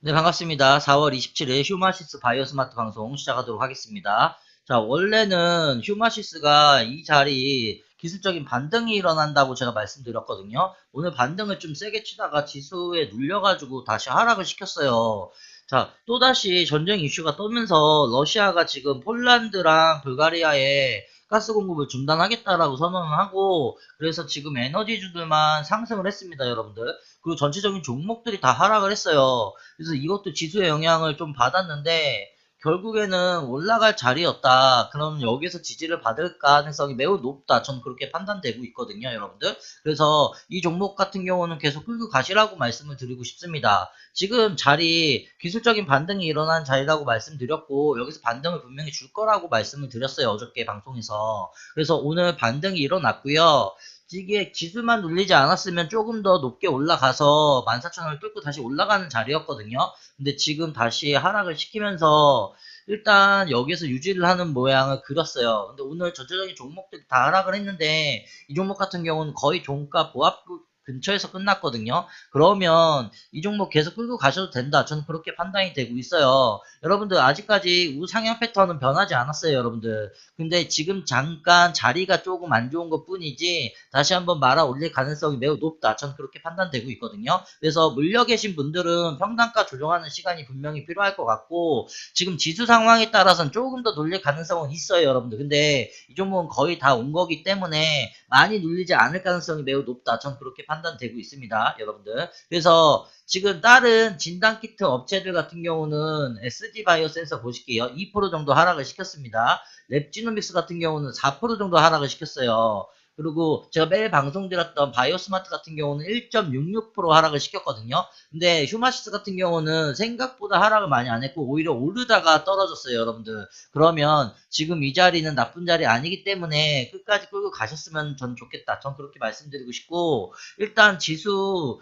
네, 반갑습니다. 4월 27일 휴마시스 바이오스마트 방송 시작하도록 하겠습니다. 자, 원래는 휴마시스가 이 자리 기술적인 반등이 일어난다고 제가 말씀드렸거든요. 오늘 반등을 좀 세게 치다가 지수에 눌려가지고 다시 하락을 시켰어요. 자, 또다시 전쟁 이슈가 떠면서 러시아가 지금 폴란드랑 불가리아에 가스 공급을 중단하겠다라고 선언을 하고 그래서 지금 에너지주들만 상승을 했습니다, 여러분들. 그리고 전체적인 종목들이 다 하락을 했어요. 그래서 이것도 지수의 영향을 좀 받았는데 결국에는 올라갈 자리였다. 그럼 여기서 지지를 받을 가능성이 매우 높다. 저는 그렇게 판단되고 있거든요, 여러분들. 그래서 이 종목 같은 경우는 계속 끌고 가시라고 말씀을 드리고 싶습니다. 지금 자리 기술적인 반등이 일어난 자리라고 말씀드렸고 여기서 반등을 분명히 줄 거라고 말씀을 드렸어요. 어저께 방송에서. 그래서 오늘 반등이 일어났고요. 이게 지수만 눌리지 않았으면 조금 더 높게 올라가서 14,000원을 뚫고 다시 올라가는 자리였거든요. 근데 지금 다시 하락을 시키면서 일단 여기서 유지를 하는 모양을 그렸어요. 근데 오늘 전체적인 종목들이 다 하락을 했는데 이 종목 같은 경우는 거의 종가 보합 근처에서 끝났거든요. 그러면 이 종목 계속 끌고 가셔도 된다. 저는 그렇게 판단이 되고 있어요. 여러분들 아직까지 우상향 패턴은 변하지 않았어요, 여러분들. 근데 지금 잠깐 자리가 조금 안 좋은 것 뿐이지 다시 한번 말아 올릴 가능성이 매우 높다. 저는 그렇게 판단되고 있거든요. 그래서 물려 계신 분들은 평단가 조정하는 시간이 분명히 필요할 것 같고 지금 지수 상황에 따라서는 조금 더 눌릴 가능성은 있어요, 여러분들. 근데 이 종목은 거의 다 온 거기 때문에 많이 눌리지 않을 가능성이 매우 높다. 저는 그렇게 판단 되고 있습니다, 여러분들. 그래서 지금 다른 진단키트 업체들 같은 경우는 SD 바이오 센서 보실게요. 2% 정도 하락을 시켰습니다. 랩지노믹스 같은 경우는 4% 정도 하락을 시켰어요. 그리고 제가 매일 방송 드렸던 바이오스마트 같은 경우는 1.66% 하락을 시켰거든요. 근데 휴마시스 같은 경우는 생각보다 하락을 많이 안 했고 오히려 오르다가 떨어졌어요, 여러분들. 그러면 지금 이 자리는 나쁜 자리 아니기 때문에 끝까지 끌고 가셨으면 전 좋겠다. 전 그렇게 말씀드리고 싶고 일단 지수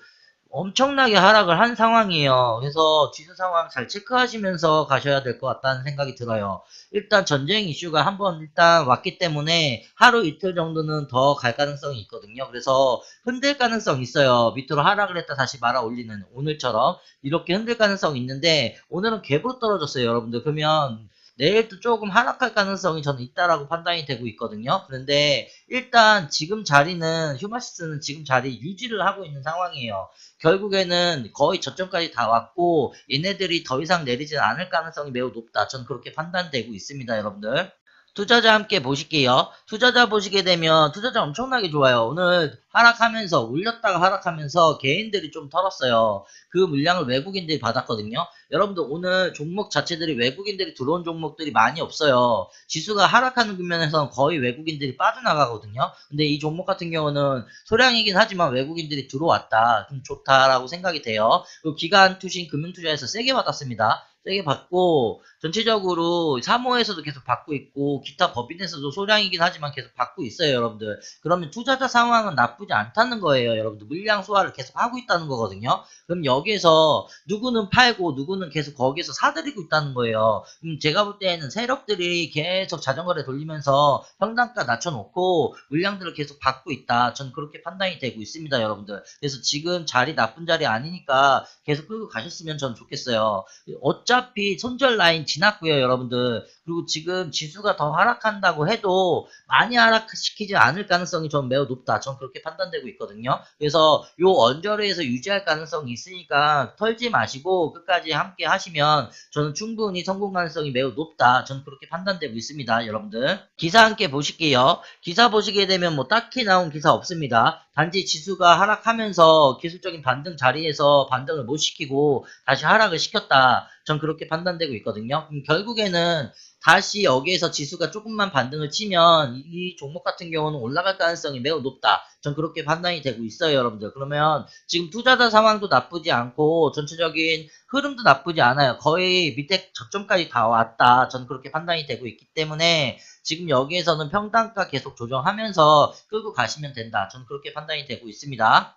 엄청나게 하락을 한 상황이에요. 그래서 지수 상황 잘 체크하시면서 가셔야 될 것 같다는 생각이 들어요. 일단 전쟁 이슈가 한번 일단 왔기 때문에 하루 이틀 정도는 더 갈 가능성이 있거든요. 그래서 흔들 가능성이 있어요. 밑으로 하락을 했다 다시 말아 올리는 오늘처럼 이렇게 흔들 가능성이 있는데 오늘은 갭으로 떨어졌어요, 여러분들. 그러면 내일도 조금 하락할 가능성이 저는 있다라고 판단이 되고 있거든요. 그런데 일단 지금 자리는 휴마시스는 지금 자리 유지를 하고 있는 상황이에요. 결국에는 거의 저점까지 다 왔고 얘네들이 더 이상 내리지 않을 가능성이 매우 높다. 저는 그렇게 판단되고 있습니다, 여러분들. 투자자 함께 보실게요. 투자자 보시게 되면 투자자 엄청나게 좋아요. 오늘 하락하면서 올렸다가 하락하면서 개인들이 좀 털었어요. 그 물량을 외국인들이 받았거든요. 여러분들 오늘 종목 자체들이 외국인들이 들어온 종목들이 많이 없어요. 지수가 하락하는 국면에서는 거의 외국인들이 빠져나가거든요. 근데 이 종목 같은 경우는 소량이긴 하지만 외국인들이 들어왔다. 좀 좋다라고 생각이 돼요. 그리고 기간 투신 금융 투자에서 세게 받았습니다. 세게 받고 전체적으로 사모에서도 계속 받고 있고 기타 법인에서도 소량이긴 하지만 계속 받고 있어요 여러분들. 그러면 투자자 상황은 나쁘지 않다는 거예요 여러분들. 물량 소화를 계속 하고 있다는 거거든요. 그럼 여기에서 누구는 팔고 누구는 계속 거기에서 사들이고 있다는 거예요. 그럼 제가 볼 때에는 세력들이 계속 자전거를 돌리면서 평단가 낮춰놓고 물량들을 계속 받고 있다. 전 그렇게 판단이 되고 있습니다 여러분들. 그래서 지금 자리 나쁜 자리 아니니까 계속 끌고 가셨으면 전 좋겠어요. 어차 피 손절 라인 지났고요, 여러분들. 그리고 지금 지수가 더 하락한다고 해도 많이 하락시키지 않을 가능성이 전 매우 높다. 전 그렇게 판단되고 있거든요. 그래서 요 언저리에서 유지할 가능성이 있으니까 털지 마시고 끝까지 함께 하시면 저는 충분히 성공 가능성이 매우 높다. 전 그렇게 판단되고 있습니다, 여러분들. 기사 함께 보실게요. 기사 보시게 되면 뭐 딱히 나온 기사 없습니다. 단지 지수가 하락하면서 기술적인 반등 자리에서 반등을 못 시키고 다시 하락을 시켰다. 전 그렇게 판단되고 있거든요. 결국에는 다시 여기에서 지수가 조금만 반등을 치면 이 종목 같은 경우는 올라갈 가능성이 매우 높다. 전 그렇게 판단이 되고 있어요, 여러분들. 그러면 지금 투자자 상황도 나쁘지 않고 전체적인 흐름도 나쁘지 않아요. 거의 밑에 저점까지 다 왔다. 전 그렇게 판단이 되고 있기 때문에 지금 여기에서는 평단가 계속 조정하면서 끌고 가시면 된다. 전 그렇게 판단이 되고 있습니다.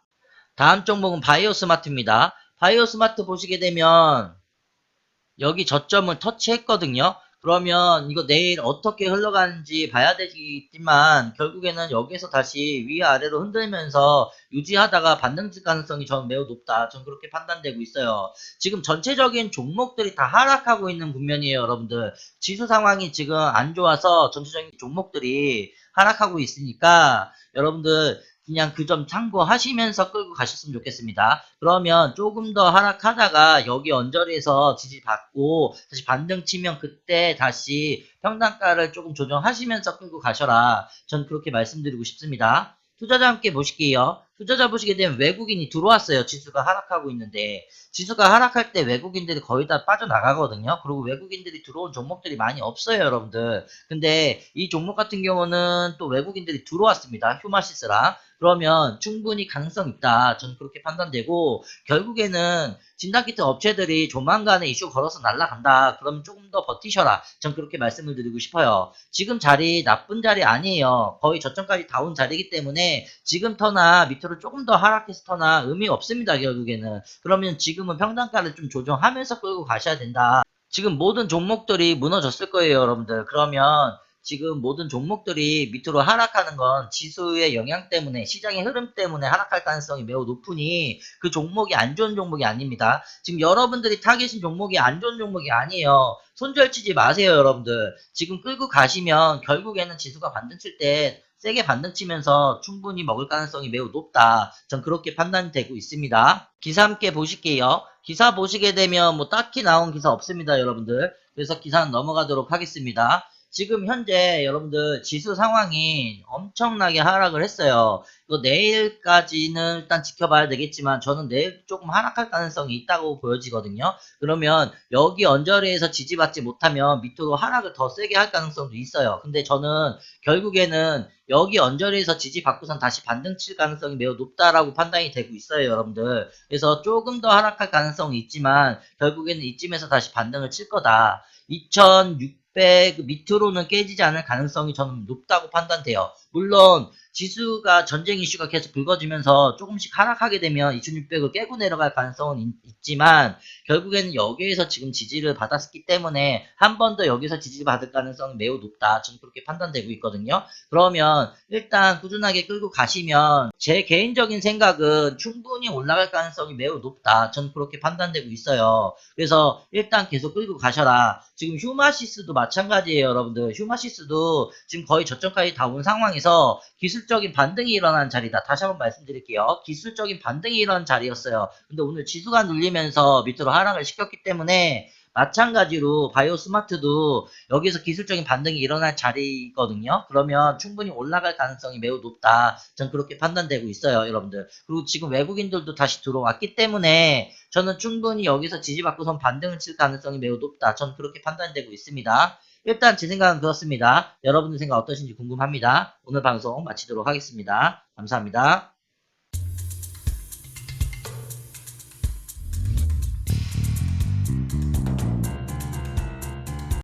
다음 종목은 바이오 스마트입니다. 바이오 스마트 보시게 되면 여기 저점을 터치했거든요. 그러면 이거 내일 어떻게 흘러가는지 봐야 되겠지만 결국에는 여기서 다시 위아래로 흔들면서 유지하다가 반등질 가능성이 저는 매우 높다. 전 그렇게 판단되고 있어요. 지금 전체적인 종목들이 다 하락하고 있는 국면이에요, 여러분들. 지수 상황이 지금 안 좋아서 전체적인 종목들이 하락하고 있으니까 여러분들 그냥 그 점 참고하시면서 끌고 가셨으면 좋겠습니다. 그러면 조금 더 하락하다가 여기 언저리에서 지지받고 다시 반등 치면 그때 다시 평단가를 조금 조정하시면서 끌고 가셔라. 전 그렇게 말씀드리고 싶습니다. 투자자 함께 보실게요. 투자자 보시게 되면 외국인이 들어왔어요. 지수가 하락하고 있는데 지수가 하락할 때 외국인들이 거의 다 빠져나가거든요. 그리고 외국인들이 들어온 종목들이 많이 없어요, 여러분들. 근데 이 종목 같은 경우는 또 외국인들이 들어왔습니다. 휴마시스랑. 그러면 충분히 가능성 있다. 전 그렇게 판단되고 결국에는 진단키트 업체들이 조만간에 이슈 걸어서 날라간다. 그러면 조금 더 버티셔라. 전 그렇게 말씀을 드리고 싶어요. 지금 자리 나쁜 자리 아니에요. 거의 저점까지 다 온 자리이기 때문에 지금 터나 밑으로 조금 더 하락해서 터나 의미 없습니다. 결국에는. 그러면 지금은 평단가를 좀 조정하면서 끌고 가셔야 된다. 지금 모든 종목들이 무너졌을 거예요, 여러분들. 그러면 지금 모든 종목들이 밑으로 하락하는 건 지수의 영향 때문에 시장의 흐름 때문에 하락할 가능성이 매우 높으니 그 종목이 안 좋은 종목이 아닙니다. 지금 여러분들이 타겟인 종목이 안 좋은 종목이 아니에요. 손절치지 마세요, 여러분들. 지금 끌고 가시면 결국에는 지수가 반등 칠 때 세게 반등 치면서 충분히 먹을 가능성이 매우 높다. 전 그렇게 판단되고 있습니다. 기사 함께 보실게요. 기사 보시게 되면 뭐 딱히 나온 기사 없습니다, 여러분들. 그래서 기사는 넘어가도록 하겠습니다. 지금 현재 여러분들 지수 상황이 엄청나게 하락을 했어요. 이거 내일까지는 일단 지켜봐야 되겠지만 저는 내일 조금 하락할 가능성이 있다고 보여지거든요. 그러면 여기 언저리에서 지지받지 못하면 밑으로 하락을 더 세게 할 가능성도 있어요. 근데 저는 결국에는 여기 언저리에서 지지받고선 다시 반등 칠 가능성이 매우 높다라고 판단이 되고 있어요, 여러분들. 그래서 조금 더 하락할 가능성이 있지만 결국에는 이쯤에서 다시 반등을 칠 거다. 2600 밑으로는 깨지지 않을 가능성이 저는 높다고 판단돼요. 물론 지수가 전쟁 이슈가 계속 불거지면서 조금씩 하락하게 되면 2600을 깨고 내려갈 가능성은 있, 지만 결국에는 여기에서 지금 지지를 받았기 때문에 한 번 더 여기서 지지를 받을 가능성이 매우 높다. 저는 그렇게 판단되고 있거든요. 그러면 일단 꾸준하게 끌고 가시면 제 개인적인 생각은 충분히 올라갈 가능성이 매우 높다. 저는 그렇게 판단되고 있어요. 그래서 일단 계속 끌고 가셔라. 지금 휴마시스도 마찬가지예요, 여러분들. 휴마시스도 지금 거의 저점까지 다 온 상황에서 기술적인 반등이 일어난 자리다. 다시 한번 말씀드릴게요. 기술적인 반등이 일어난 자리였어요. 근데 오늘 지수가 눌리면서 밑으로 하락을 시켰기 때문에 마찬가지로 바이오 스마트도 여기서 기술적인 반등이 일어날 자리거든요. 그러면 충분히 올라갈 가능성이 매우 높다. 전 그렇게 판단되고 있어요, 여러분들. 그리고 지금 외국인들도 다시 들어왔기 때문에 저는 충분히 여기서 지지받고선 반등을 칠 가능성이 매우 높다. 전 그렇게 판단되고 있습니다. 일단 제 생각은 그렇습니다. 여러분들 생각 어떠신지 궁금합니다. 오늘 방송 마치도록 하겠습니다. 감사합니다.